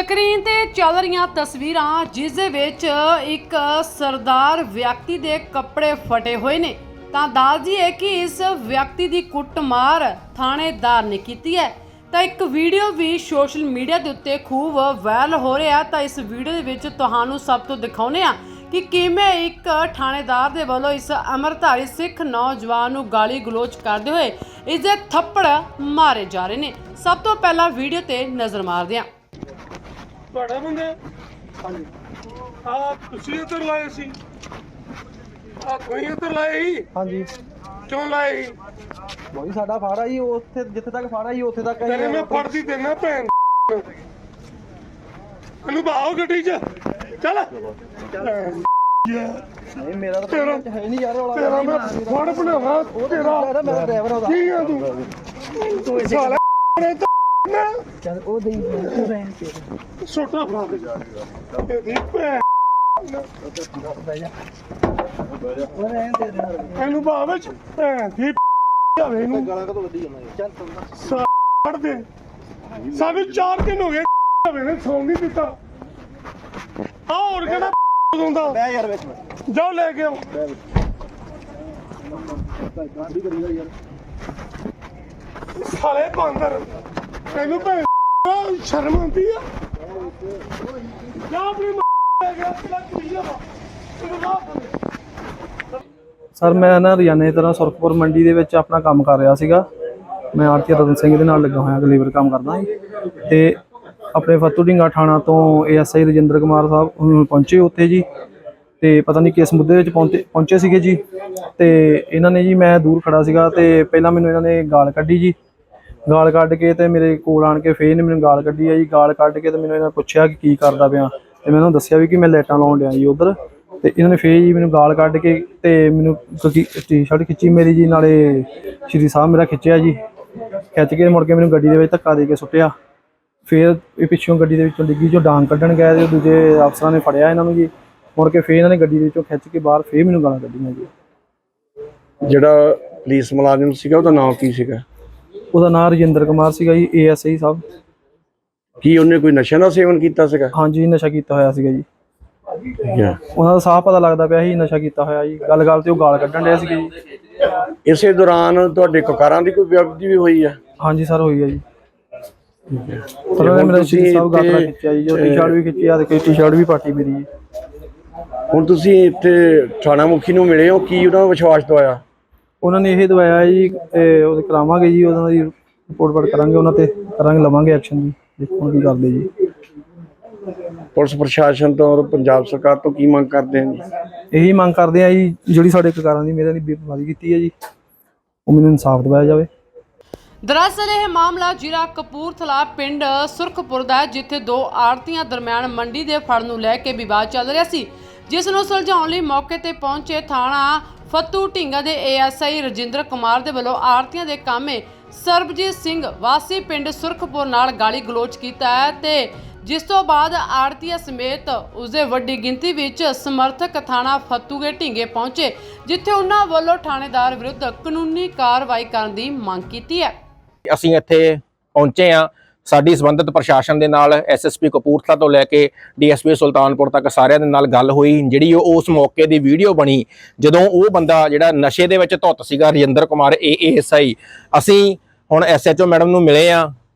Screen ਤੇ ਚੱਲ ਰਹੀਆਂ ਤਸਵੀਰਾਂ, ਜਿਸ ਦੇ ਵਿੱਚ ਇੱਕ ਸਰਦਾਰ ਵਿਅਕਤੀ ਦੇ ਕੱਪੜੇ ਫਟੇ ਹੋਏ ਨੇ। ਤਾਂ ਦੱਸਦੀ ਹੈ ਕਿ ਇਸ ਵਿਅਕਤੀ ਦੀ ਕੁੱਟਮਾਰ ਥਾਣੇਦਾਰ ਨੇ ਕੀਤੀ ਹੈ। ਤਾਂ ਇੱਕ ਵੀਡੀਓ ਵੀ ਸੋਸ਼ਲ ਮੀਡੀਆ ਦੇ ਉੱਤੇ ਖੂਬ ਵਾਇਰਲ ਹੋ ਰਿਹਾ ਤਾਂ ਇਸ ਵੀਡੀਓ ਦੇ ਵਿੱਚ ਤੁਹਾਨੂੰ ਸਭ ਤੋਂ ਦਿਖਾਉਨੇ ਆ ਕਿ ਕਿਵੇਂ ਇੱਕ ਥਾਣੇਦਾਰ ਦੇ ਵੱਲੋਂ ਇਸ ਅਮਰਧਾਰੀ ਸਿੱਖ ਨੌਜਵਾਨ ਨੂੰ ਗਾਲੀ ਗਲੋਚ ਕਰਦੇ ਹੋਏ ਇਸ ਦੇ ਥੱਪੜ ਮਾਰੇ ਜਾ ਰਹੇ ਨੇ। ਸਭ ਤੋਂ ਪਹਿਲਾਂ ਵੀਡੀਓ ਤੇ ਨਜ਼ਰ ਮਾਰਦੇ ਹਾਂ। ਤੁਹਾਡਾ ਬੰਦਾ ਹਾਂਜੀ। ਆ ਤੁਸੀਂ ਇੱਧਰ ਲਾਏ ਸੀ। ਆ ਕੋਈ ਇੱਧਰ ਲਾਏ ਸੀ? ਹਾਂਜੀ। ਕਿਉਂ ਲਾਏ ਸੀ? ਬੋਈ ਸਾਡਾ ਫਾੜਾ ਜੀ ਉੱਥੇ ਜਿੱਥੇ ਤੱਕ ਫਾੜਾ ਜੀ ਉੱਥੇ ਤੱਕ ਤੇਰੇ ਮੈਂ ਫੜਦੀ ਦੇਣਾ ਭੈਣ। ਇਹਨੂੰ ਬਾਹੋ ਗੱਡੀ 'ਚ। ਚੱਲ। ਭੈਣ ਯਾਰ, ਨਹੀਂ ਮੇਰਾ ਤਾਂ ਤੇਰਾ- ਪਿੰਡ 'ਚ ਹੈ ਨਹੀਂ ਯਾਰ ਰੌਲਾ ਤੇਰਾ ਮੈਂ ਫੜ ਬਣਾਵਾ ਤੇਰਾ। ਮੇਰਾ ਡਰਾਈਵਰ ਉਹਦਾ। ਕੀ ਆ ਤੂੰ? ਤੂੰ ਸਾਲਾ ਨੇ ਚੱਲ ਉਹ ਦੇਈ ਤੂੰ ਰਹਿਣ ਕੇ ਛੋਟਾ ਫੜਾ ਦੇ ਇਹਦੀ ਭੈਣ ਉਹ ਰਹਿਣ ਤੇ ਰਹਿਣ ਇਹਨੂੰ ਬਾਹ ਵਿੱਚ ਭੈਣ ਦੀ ਜਾਵੇ ਇਹਨੂੰ। ਗਾਲਾਂ ਕਦੋਂ ਵੱਡੀ ਜਾਂਦਾ ਚੱਲ ਤੂੰ ਛੱਡ ਦੇ। ਸਾਨੂੰ 4 ਦਿਨ ਹੋ ਗਏ ਹਵੇ ਨੇ ਸੌਂ ਨਹੀਂ ਦਿੱਤਾ। ਆ ਹੋਰ ਕਿਹੜਾ ਹੁੰਦਾ ਬੈ ਯਾਰ ਵਿੱਚ ਜਾਓ ਲੈ ਕੇ ਆਓ। ਸਾਲੇ ਬਾਂਦਰ। ਤੈਨੂੰ ਭੈਣ ਸ਼ਰਮ ਆਉਂਦੀ ਆ? ਜਾ ਆਪਣੀ ਮਾਂ ਗਿਆ ਪਹਿਲਾਂ ਕੁੜੀਆਂ ਵਾ ਤੈਨੂੰ ਰਾਹ ਸਰ, ਮੈਂ ਨਾ ਰੋਜ਼ਾਨਾ ਦੀ ਤਰ੍ਹਾਂ ਸੁਰਖਪੁਰ ਮੰਡੀ ਦੇ ਵਿੱਚ ਆਪਣਾ ਕੰਮ ਕਰ ਰਿਹਾ ਸੀਗਾ। ਮੈਂ ਆਰਤੀ ਰਤਨ ਸਿੰਘ ਦੇ ਨਾਲ ਲੱਗਾ ਹੋਇਆ ਲੇਬਰ ਕੰਮ ਕਰਦਾ ਹਾਂ ਤੇ ਆਪਣੇ ਫਤੂ ਢਿੰਗਾ ਥਾਣਾ ਤੋਂ ਏਐਸਆਈ ਰਜਿੰਦਰ ਕੁਮਾਰ ਸਾਹਿਬ ਹੁਣ ਪਹੁੰਚੇ ਉੱਥੇ ਜੀ। ਤੇ ਪਤਾ ਨਹੀਂ ਕਿਸ ਮੁੱਦੇ ਵਿੱਚ ਪਹੁੰਚੇ ਪਹੁੰਚੇ ਸੀਗੇ ਜੀ। ਤੇ ਇਹਨਾਂ ਨੇ ਜੀ, ਮੈਂ ਦੂਰ ਖੜਾ ਸੀਗਾ ਤੇ ਪਹਿਲਾਂ ਮੈਨੂੰ ਇਹਨਾਂ ਨੇ ਗਾਲ ਕੱਢੀ ਜੀ। ਗਾਲ ਕੱਢ ਕੇ ਤੇ ਮੇਰੇ ਕੋਲ ਆਣ ਕੇ ਫੇਰ ਨੇ ਮੈਨੂੰ ਗਾਲ ਕੱਢੀ ਆ ਜੀ। ਗਾਲ ਕੱਢ ਕੇ ਤੇ ਮੈਨੂੰ ਇਹਨਾਂ ਨੇ ਪੁੱਛਿਆ ਕਿ ਕੀ ਕਰਦਾ ਪਿਆ। ਤੇ ਮੈਂ ਉਹਨਾਂ ਨੂੰ ਦੱਸਿਆ ਵੀ ਕਿ ਮੈਂ ਲਾਈਟਾਂ ਲਾਉਣ ਡਿਆ ਜੀ ਉਧਰ। ਤੇ ਇਹਨਾਂ ਨੇ ਫੇਰ ਜੀ ਮੈਨੂੰ ਗਾਲ ਕੱਢ ਕੇ ਤੇ ਮੈਨੂੰ ਟੀ-ਸ਼ਰਟ ਖਿੱਚੀ ਮੇਰੀ ਜੀ, ਨਾਲੇ ਸ਼੍ਰੀ ਸਾਹਿਬ ਮੇਰਾ ਖਿੱਚਿਆ ਜੀ। ਖਿੱਚ ਕੇ ਮੁੜ ਕੇ ਮੈਨੂੰ ਗੱਡੀ ਦੇ ਵਿੱਚ ਧੱਕਾ ਦੇ ਕੇ ਸੁੱਟਿਆ। ਫੇਰ ਇਹ ਪਿੱਛੋਂ ਗੱਡੀ ਦੇ ਵਿੱਚੋਂ ਡਿੱਗੀ, ਜੋ ਡਾਂਗ ਕੱਢਣ ਗਏ ਤੇ ਦੂਜੇ ਅਫਸਰਾਂ ਨੇ ਫੜਿਆ ਇਹਨਾਂ ਨੂੰ ਜੀ। ਮੁੜ ਕੇ ਫੇਰ ਇਹਨਾਂ ਨੇ ਗੱਡੀ ਦੇ ਵਿੱਚੋਂ ਖਿੱਚ ਕੇ ਬਾਹਰ ਫੇਰ ਮੈਨੂੰ ਗਾਲਾਂ ਕੱਢੀਆਂ ਜੀ। ਜਿਹੜਾ ਪੁਲਿਸ ਮੁਲਾਜ਼ਮ ਸੀਗਾ, ਉਹਦਾ ਨਾਮ ਕੀ ਸੀਗਾ? ਉਹਦਾ ਨਾਮ ਰਜਿੰਦਰ ਕੁਮਾਰ ਸੀਗਾ ਜੀ ਏਐਸਆਈ ਸਾਹਿਬ। ਕੀ ਉਹਨੇ ਕੋਈ ਨਸ਼ਾ ਦਾ ਸੇਵਨ ਕੀਤਾ ਸੀਗਾ? ਹਾਂਜੀ ਨਸ਼ਾ ਕੀਤਾ ਹੋਇਆ ਸੀਗਾ ਜੀ। ਠੀਕ ਹੈ ਉਹਨਾਂ ਦਾ ਸਾਹ ਪਤਾ ਲੱਗਦਾ ਪਿਆ ਸੀ ਨਸ਼ਾ ਕੀਤਾ ਹੋਇਆ ਜੀ। ਗੱਲ ਗੱਲ ਤੇ ਉਹ ਗਾਲ ਕੱਢਣ ਡਿਆ ਸੀਗਾ ਜੀ। ਇਸੇ ਦੌਰਾਨ ਤੁਹਾਡੇ ਕਕਾਰਾਂ ਦੀ ਕੋਈ ਵਿਅਕਤੀ ਵੀ ਹੋਈ ਆ? ਹਾਂਜੀ ਸਰ ਹੋਈ ਆ ਜੀ। ਪਰ ਉਹਨੇ ਮੇਰਾ ਤੁਸੀਂ ਸ਼ੀਰ ਸਾਹਿਬ ਗਾਤਰਾ ਇੱਥੇ, ਖਿੱਚਿਆ ਜੀ ਜੋ ਟੀ-ਸ਼ਰਟ ਵੀ ਖਿੱਚੀ ਆ ਤੇ ਟੀ-ਸ਼ਰਟ ਵੀ ਪਾਟੀ ਮੇਰੀ ਜੀ। ਹੁਣ ਤੁਸੀਂ ਇੱਥੇ ਥਾਣਾ ਮੁਖੀ ਨੂੰ ਮਿਲੇ ਹੋ ਕੀ ਉਹਨਾਂ ਨੂੰ ਵਿਸ਼ਵਾਸ ਦਵਾਇਆ? ਉਹਨਾਂ ਨੇ ਇਹ ਦਵਾਇਆ ਜੀ ਇਹ ਉਹਦੇ ਕਰਾਵਾਂਗੇ ਜੀ ਉਹਨਾਂ ਦੀ ਰਿਪੋਰਟ ਵੜ ਕਰਾਂਗੇ ਉਹਨਾਂ ਤੇ ਕਰਾਂਗੇ ਲਵਾਂਗੇ ਐਕਸ਼ਨ ਜੀ ਦੇਖੋ ਕੀ ਕਰਦੇ ਜੀ। ਪੁਲਿਸ ਪ੍ਰਸ਼ਾਸਨ ਤੋਂ ਔਰ ਪੰਜਾਬ ਸਰਕਾਰ ਤੋਂ ਕੀ ਮੰਗ ਕਰਦੇ ਹਨ ਇਹੀ ਮੰਗ ਕਰਦੇ ਆ ਜੀ ਜਿਹੜੀ ਸਾਡੇ ਕਕਾਰਾਂ ਦੀ ਮੇਰੇ ਦੀ ਬੇਪਰਵਾਹੀ ਕੀਤੀ ਹੈ ਜੀ ਉਹ ਮੈਨੂੰ ਇਨਸਾਫ ਦਿਵਾਇਆ ਜਾਵੇ। ਦਰਅਸਲ ਇਹ ਮਾਮਲਾ ਜ਼ਿਲ੍ਹਾ ਕਪੂਰਥਲਾ ਪਿੰਡ ਸੁਰਖਪੁਰ ਦਾ ਹੈ ਜਿੱਥੇ ਦੋ ਆੜਤੀਆਂ ਦਰਮਿਆਨ ਮੰਡੀ ਦੇ ਫੜ ਨੂੰ ਲੈ ਕੇ ਵਿਵਾਦ ਚੱਲ ਰਿਹਾ ਸੀ ਜਿਸ ਨੂੰ ਸੁਲਝਾਉਣ ਲਈ ਮੌਕੇ ਤੇ ਪਹੁੰਚੇ ਥਾਣਾ ਫਤੂ ਢਿੰਗਾ ਦੇ ਏਐਸਆਈ ਰਜਿੰਦਰ ਕੁਮਾਰ ਦੇ ਵੱਲੋਂ ਆੜਤੀਆਂ ਦੇ ਕਾਮੇ ਸਰਬਜੀਤ ਸਿੰਘ ਵਾਸੀ ਪਿੰਡ ਸੁਰਖਪੁਰ ਨਾਲ ਗਾਲੀ ਗਲੋਚ ਕੀਤਾ ਹੈ ਤੇ ਜਿਸ ਤੋਂ ਬਾਅਦ ਆੜਤੀਆ ਸਮੇਤ ਉਸਦੇ ਵੱਡੀ ਗਿਣਤੀ ਵਿੱਚ ਸਮਰਥਕ ਥਾਣਾ ਫਤੂਗੇ ਢਿੰਗੇ ਪਹੁੰਚੇ, ਜਿੱਥੇ ਉਹਨਾਂ ਵੱਲੋਂ ਥਾਣੇਦਾਰ ਵਿਰੁੱਧ ਕਾਨੂੰਨੀ ਕਾਰਵਾਈ ਕਰਨ ਦੀ ਮੰਗ ਕੀਤੀ ਹੈ। ਅਸੀਂ ਇੱਥੇ ਪਹੁੰਚੇ ਆ ਸਾਡੀ ਸੰਬੰਧਿਤ ਪ੍ਰਸ਼ਾਸਨ ਦੇ ਨਾਲ ਐਸਐਸਪੀ ਕਪੂਰਥਲਾ ਤੋਂ ਲੈ ਕੇ ਡੀਐਸਪੀ ਸੁਲਤਾਨਪੁਰ ਤੱਕ ਸਾਰਿਆਂ ਦੇ ਨਾਲ ਗੱਲ ਹੋਈ, ਜਿਹੜੀ ਉਹ ਉਸ ਮੌਕੇ ਦੀ ਵੀਡੀਓ ਬਣੀ, ਜਦੋਂ ਉਹ ਬੰਦਾ ਜਿਹੜਾ ਨਸ਼ੇ ਦੇ ਵਿੱਚ ਧੁੱਤ ਸੀਗਾ, ਰਜਿੰਦਰ ਕੁਮਾਰ ਏਐਸਆਈ ਅਸੀਂ ਹੁਣ ਐਸਐਚਓ ਮੈਡਮ ਨੂੰ ਮਿਲੇ ਆ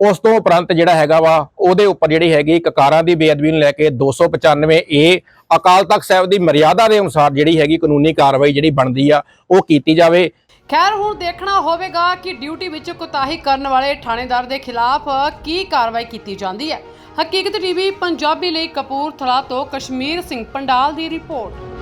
ਉਸ ਤੋਂ ਉਪਰੰਤ ਜਿਹੜਾ ਹੈਗਾ ਵਾ, ਉਹਦੇ ਉੱਪਰ ਜਿਹੜੀ ਹੈਗੀ ਕਕਾਰਾਂ ਦੀ ਬੇਅਦਬੀ ਨੂੰ ਲੈ ਕੇ 295 ਏ ਅਕਾਲ ਤਖਤ ਸਾਹਿਬ ਦੀ ਮਰਿਆਦਾ ਦੇ ਅਨੁਸਾਰ ਜਿਹੜੀ ਹੈਗੀ ਕਾਨੂੰਨੀ ਕਾਰਵਾਈ ਜਿਹੜੀ ਬਣਦੀ ਆ, ਉਹ ਕੀਤੀ ਜਾਵੇ। ਖੈਰ, ਹੁਣ ਦੇਖਣਾ ਹੋਵੇਗਾ ਕਿ ਡਿਊਟੀ ਵਿੱਚ ਕੋਤਾਹੀ ਕਰਨ ਵਾਲੇ ਥਾਣੇਦਾਰ ਦੇ ਖਿਲਾਫ ਕੀ ਕਾਰਵਾਈ ਕੀਤੀ ਜਾਂਦੀ ਹੈ। ਹਕੀਕਤ ਟੀਵੀ, ਪੰਜਾਬੀ ਲਈ ਕਪੂਰਥਲਾ ਤੋਂ ਕਸ਼ਮੀਰ ਸਿੰਘ ਪੰਡਾਲ ਦੀ ਰਿਪੋਰਟ।